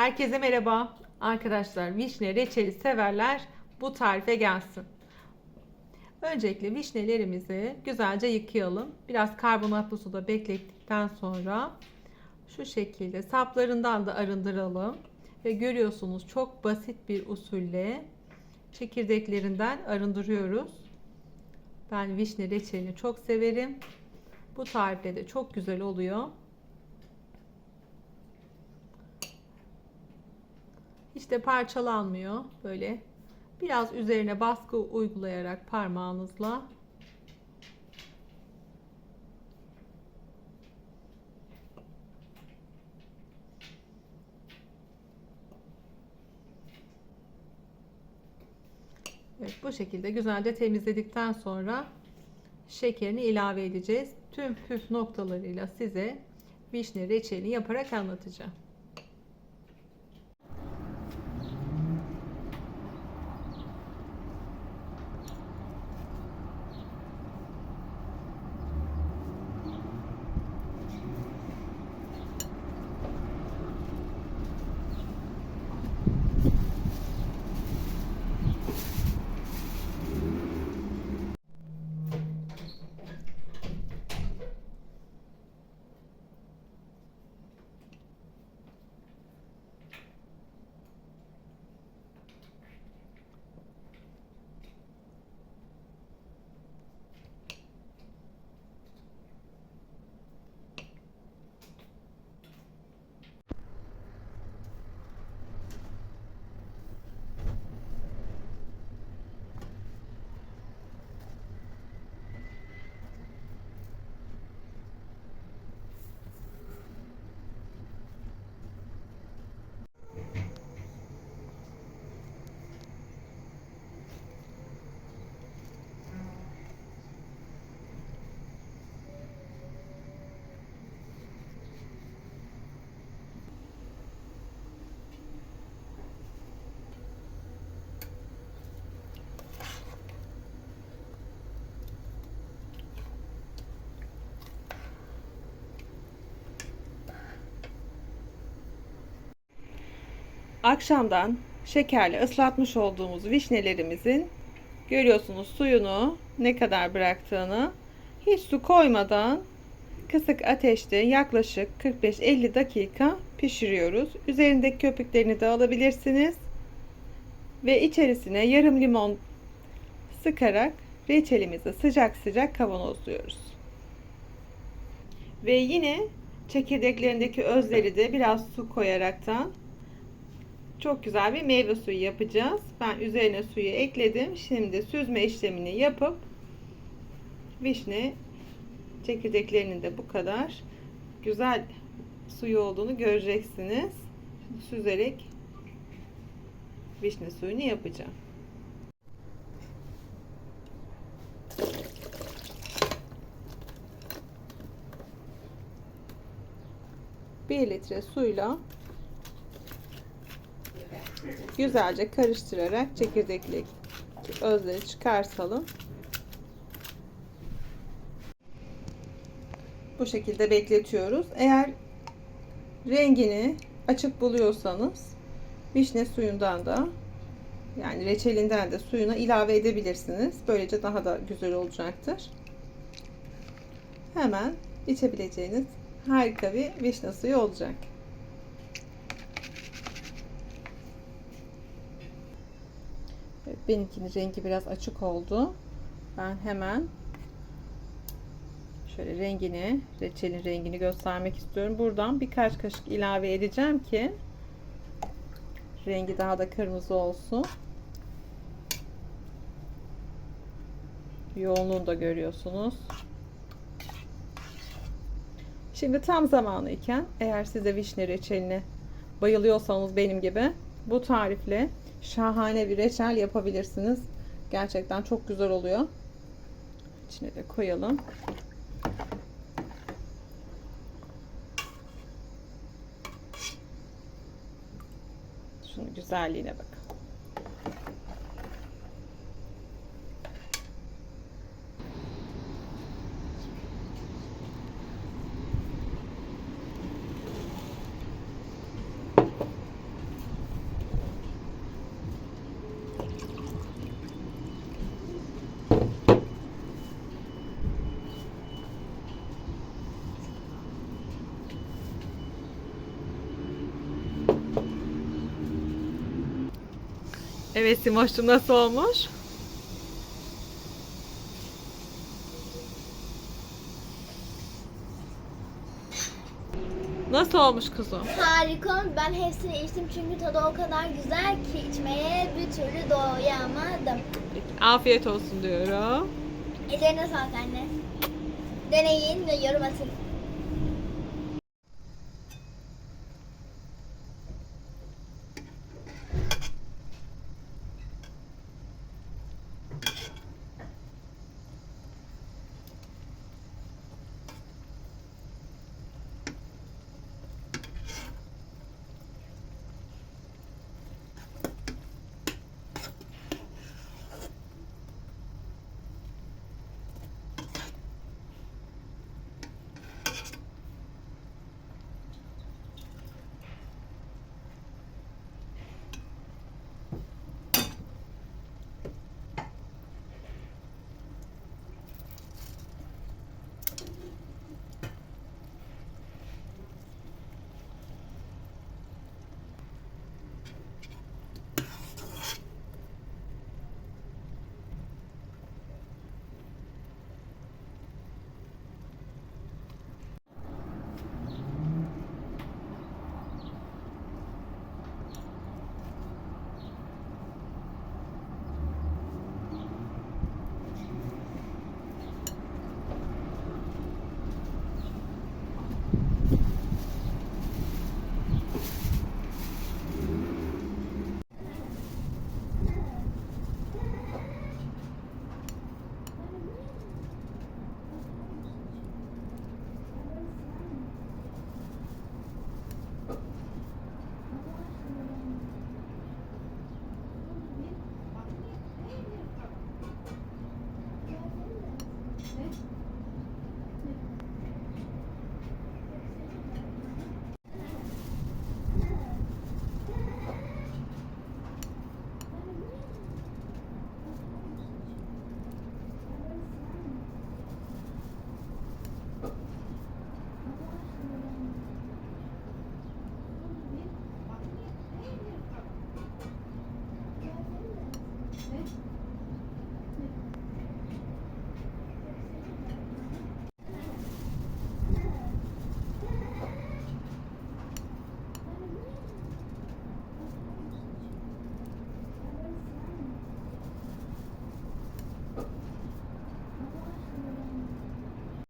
Herkese merhaba. Arkadaşlar vişne reçeli severler bu tarife gelsin. Öncelikle vişnelerimizi güzelce yıkayalım. Biraz karbonatlı suda beklettikten sonra şu şekilde saplarından da arındıralım. Ve görüyorsunuz çok basit bir usulle çekirdeklerinden arındırıyoruz. Ben vişne reçelini çok severim. Bu tarifte de çok güzel oluyor. De parçalanmıyor. Böyle biraz üzerine baskı uygulayarak parmağınızla Evet, bu şekilde güzelce temizledikten sonra şekerini ilave edeceğiz. Tüm püf noktalarıyla size vişne reçelini yaparak anlatacağım. Akşamdan şekerle ıslatmış olduğumuz vişnelerimizin görüyorsunuz suyunu ne kadar bıraktığını hiç su koymadan kısık ateşte yaklaşık 45-50 dakika pişiriyoruz. Üzerindeki köpüklerini de alabilirsiniz. Ve içerisine yarım limon sıkarak reçelimizi sıcak sıcak kavanozluyoruz. Ve yine çekirdeklerindeki özleri de biraz su koyaraktan çok güzel bir meyve suyu yapacağız. Ben üzerine suyu ekledim. Şimdi süzme işlemini yapıp vişne çekirdeklerinin de bu kadar güzel suyu olduğunu göreceksiniz. Şimdi süzerek vişne suyunu yapacağım. Bir litre suyla güzelce karıştırarak çekirdekli özleri çıkartalım. Bu şekilde bekletiyoruz. Eğer rengini açık buluyorsanız vişne suyundan da yani reçelinden de suyuna ilave edebilirsiniz. Böylece daha da güzel olacaktır. Hemen içebileceğiniz harika bir vişne suyu olacak. Benimkinin rengi biraz açık oldu. Ben hemen şöyle rengini, reçelin rengini göstermek istiyorum. Buradan birkaç kaşık ilave edeceğim ki rengi daha da kırmızı olsun. Yoğunluğunu da görüyorsunuz. Şimdi tam zamanı iken eğer siz de vişne reçeline bayılıyorsanız benim gibi bu tarifle şahane bir reçel yapabilirsiniz. Gerçekten çok güzel oluyor. İçine de koyalım. Şunun güzelliğine bakın. Evet Simoş'cum nasıl olmuş? Nasıl olmuş kuzum? Harika. Ben hepsini içtim çünkü tadı o kadar güzel ki içmeye bir türlü doyamadım. Afiyet olsun diyorum. Ellerine sağlık anne. Deneyin ve yorum atın.